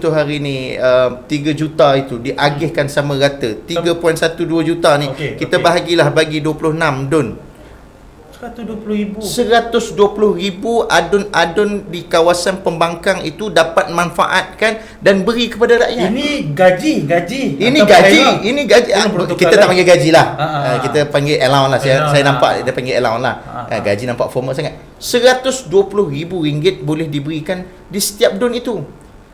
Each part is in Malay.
tu hari ni uh, 3 juta itu diagihkan sama rata 3.12 juta ni Okey, kita okey. bahagilah bagi 26 dun 120 ribu 120 ribu adun-adun di kawasan pembangkang itu dapat manfaatkan dan beri kepada rakyat Ini gaji Gaji ini gaji, perkhidmatan? ini gaji. Ah, kita tak panggil gaji lah. Ah, ah, Ah, ah. kita panggil allowance lah. Saya, Allowance, saya ah. nampak dia panggil allowance lah. Ah, Ah, ah. gaji nampak formal sangat. 120 ribu ringgit boleh diberikan di setiap dun itu.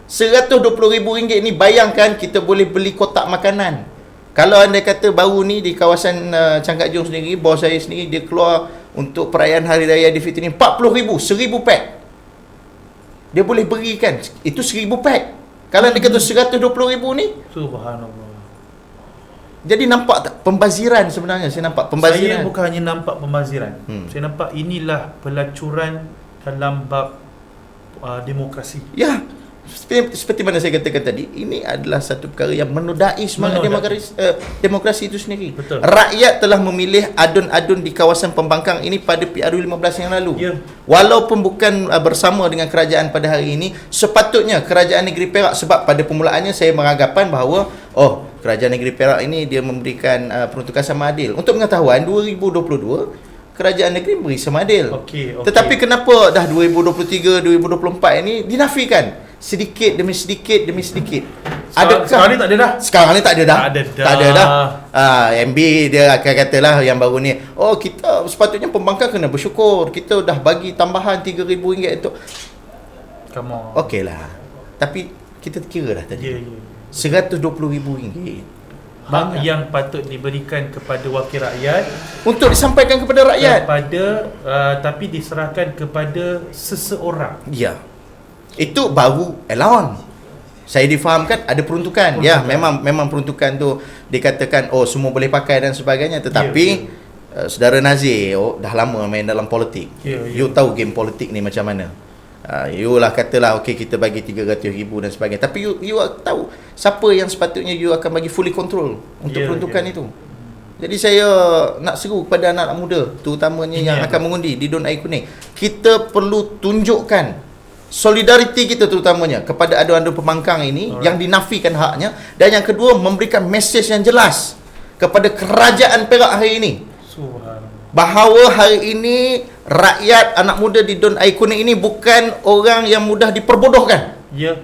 120 ribu ringgit ni bayangkan kita boleh beli kotak makanan. Kalau anda kata baru ni di kawasan uh, Cangkat Jong sendiri, bos saya sendiri dia keluar untuk perayaan Hari Raya Aidilfitri ni 40 ribu, 1000 pack. Dia boleh berikan. Itu 1000 pack. Kalau dia kata 120 ribu ni, Subhanallah jadi nampak tak pembaziran sebenarnya saya nampak Saya pembaziran. bukan hanya nampak pembaziran Hmm. Saya nampak inilah pelacuran dalam bab uh, demokrasi Ya. Seperti, seperti mana saya katakan tadi, ini adalah satu perkara yang menodai semangat Menodai. demokrasi, uh, demokrasi itu sendiri. Betul. Rakyat telah memilih adun-adun di kawasan pembangkang ini pada PRU 15 yang lalu. Ya. Walaupun bukan uh, bersama dengan kerajaan pada hari ini, sepatutnya kerajaan negeri Perak sebab pada permulaannya saya beranggapan bahawa oh, kerajaan negeri Perak ini dia memberikan uh, peruntukan sama adil. Untuk pengetahuan 2022 kerajaan negeri beri sama adil. Okey, okey. Tetapi kenapa dah 2023 2024 ini dinafikan sedikit demi sedikit demi sedikit? Sekarang- sekarang ni tak ada dah. Sekarang ni tak ada dah. Tak ada dah. Tak ada dah. Ah, MB dia akan katalah yang baru ni, oh kita sepatutnya pembangkang kena bersyukur. Kita dah bagi tambahan RM3,000 untuk Come on Okeylah. Tapi kita kira dah tadi. Ya, ya. RM120,000 Hak Banyak. yang patut diberikan kepada wakil rakyat untuk disampaikan kepada rakyat. kepada uh, tapi diserahkan kepada seseorang. Ya. Itu baru allowance. Saya difahamkan ada peruntukan. Ya, Peruntukan. memang memang peruntukan tu dikatakan oh semua boleh pakai dan sebagainya tetapi Ya, uh, saudara Nazir oh, dah lama main dalam politik. Ya, ya. You tahu game politik ni macam mana. Uh, you lah katalah okey kita bagi 300 ribu dan sebagainya tapi you you tahu siapa yang sepatutnya you akan bagi fully control untuk Ya, peruntukan ya. itu. Jadi saya nak seru kepada anak muda terutamanya Ini yang apa? akan mengundi di Don Air Kuning. Kita perlu tunjukkan solidariti kita terutamanya kepada adu-adu pembangkang ini Alright. yang dinafikan haknya dan yang kedua memberikan mesej yang jelas kepada kerajaan Perak hari ini bahawa hari ini rakyat anak muda di Don Air Kuning ini bukan orang yang mudah diperbodohkan. Ya.